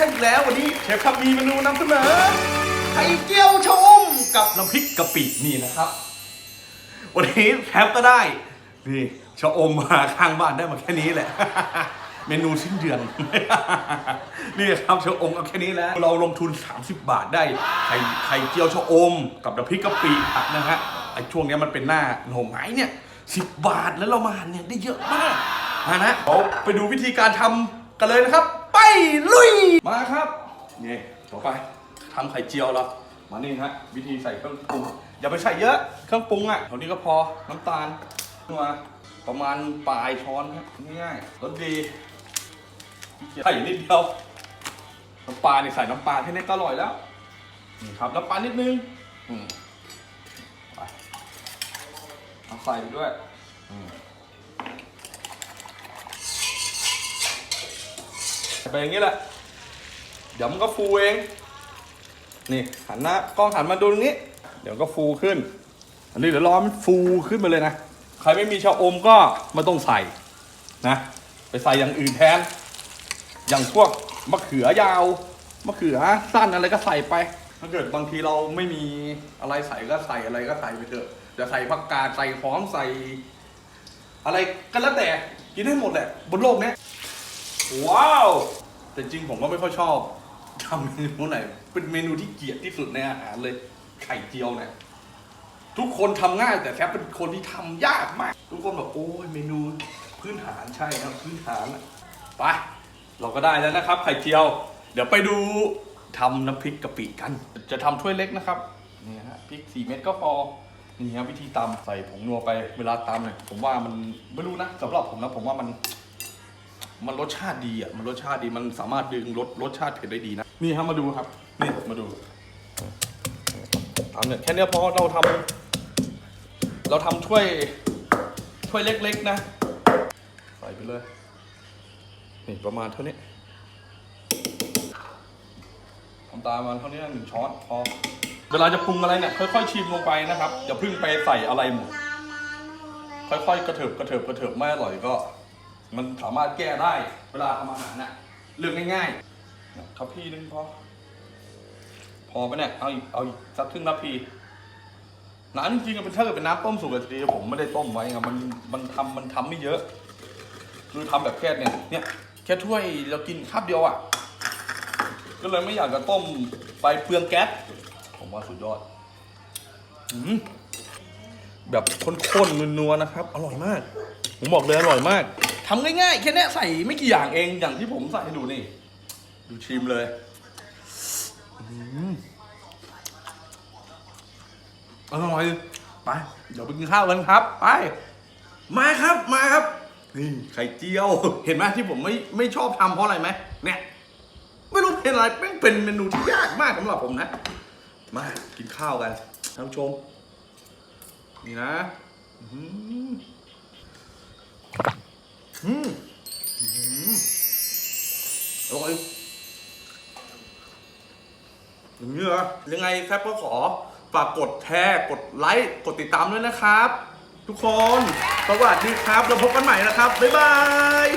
ช่อีกแล้ววันนี้เชฟครับมีเมนูนำเสนอไข่เจียวชะอมกับน้ำพริกกะปินี่นะครับ วันนี้แชฟก็ได้นี่ชะอมมาข้างบ้านได้มาแค่นี้แหละ เมนูสิ้นเดือน นี่ครับชะอมเอาแค่นี้แล้ว เราลงทุน 30 บาทได้ไข่ไข่เจียวชะอม กับน้ำพริกกะปินะฮะไอช่วงนี้มันเป็นหน้าหน่อไม้เนี่ยสิบบาทแล้วเรามาหั่นเนี่ยได้เยอะมากนะนะเราไปดูวิธีการทำกันเลยนะครับ ลุย มาครับนี่ต่อไปทำไข่เจียวเรามานี่ฮะวิธีใส่เครื่องปรุงอย่าไปใส่เยอะเครื่องปรุงอะเท่านี้ก็พอน้ำตาลมาประมาณปลายช้อนครับง่ายๆรสดีใส่นิดเดียวน้ำปลาเนี่ยใส่น้ำปลาแค่นี้ก็อร่อยแล้วนี่ครับน้ำปลานิดนึงอืมไปเอาใส่ไปด้วยอืม ไปอย่างนี้แหละ เดี๋ยวมันก็ฟูเอง นี่หันหน้ากล้องหันมาดูตรงนี้ เดี๋ยวก็ฟูขึ้น อันนี้เดี๋ยวรอมันฟูขึ้นมาเลยนะ ใครไม่มีชะอมก็ไม่ต้องใส่นะ ไปใส่อย่างอื่นแทน อย่างพวกมะเขือยาว มะเขือสั้นอะไรก็ใส่ไป ถ้าเกิดบางทีเราไม่มีอะไรใส่ก็ใส่อะไรก็ใส่ไปเถอะจะใส่ผักกาดใส่หอมใส่ อะไรก็แล้วแต่กินได้หมดแหละบนโลกนี้ ว้าว แต่จริงผมก็ไม่ค่อยชอบทำเมนูไหน เป็นเมนูที่เกลียดที่สุดในอาหารเลย ไข่เจียวเนี่ยทุกคนทำง่ายแต่แค่เป็นคนที่ทำยากมาก ทุกคนบอกโอ้ยเมนูพื้นฐานใช่ครับพื้นฐานไปเราก็ได้แล้วนะครับ ไข่เจียว เดี๋ยวไปดูทำน้ำพริกกะปิกัน จะทำถ้วยเล็กนะครับนี่ฮะพริกสี่เม็ดก็พอนี่ครับวิธีตำใส่ผงนัวไปเวลาตำเนี่ยผมว่ามันไม่รู้นะสำหรับผมนะผมว่ามัน มันรสชาติดีอะมันรสชาติดีมันสามารถดึงรสรสชาติเผ็ดได้ดีนะนี่ครับมาดูครับนี่มาดูทำเนี่ยแค่เนี้ยพอเราทำเราทำถ้วยถ้วยเล็กๆนะใส่ไปเลยนี่ประมาณเท่านี้ทำตามมันเท่านี้หนึ่งช้อนพอเวลาจะปรุงอะไรเนี่ยค่อยๆชิมลงไปนะครับอย่าเพิ่งไปใส่อะไรหมดค่อยๆกระเถิบกระเถิบกระเถิบไม่อร่อยก็ มันสามารถแก้ได้เวลาทำอาหารน่ะเรื่องง่ายๆทัพพีนึงพอพอไหมเนี่ยเอาอีกเอาอีกสักครึ่งทัพพีน้ำจริงๆเป็นถ้าเกิดเป็นน้ำต้มสุกอะทีผมไม่ได้ต้มไว้ไงมันมันทำมันทำไม่เยอะ คือทำแบบแค่เนี่ยเนี่ยแค่ถ้วยเรากินคาบเดียวอะ ก็เลยไม่อยากจะต้มไปเปลืองแก๊สผมว่าสุดยอดอแบบข้นๆนัวๆนะครับ อร่อยมาก ผมบอกเลยอร่อยมาก ทำง่ายๆ แค่เนี้ใส่ไม่กี่อย่างเองอย่างที่ผมใส่ให้ดูนี่ ดูชิมเลยอืมอร่อยไป เดี๋ยวไปกินข้าวกันครับ ไป มาครับมาครับนี่ไข่เจียว เห็นไหมที่ผมไม่ไม่ชอบทำเพราะอะไรไหมเนี่ยไม่รู้เป็นอะไรเป็นเมนูที่ยากมากสำหรับผมนะ มากินข้าวกันท่านผู้ชม นี่นะ อืมอร่อยอย่างนี้เหรอยังไงครับก็ขอฝากกดแชร์กดไลค์กดติดตามด้วยนะครับ ทุกคน สวัสดีครับเราพบกันใหม่นะครับ บ๊ายบาย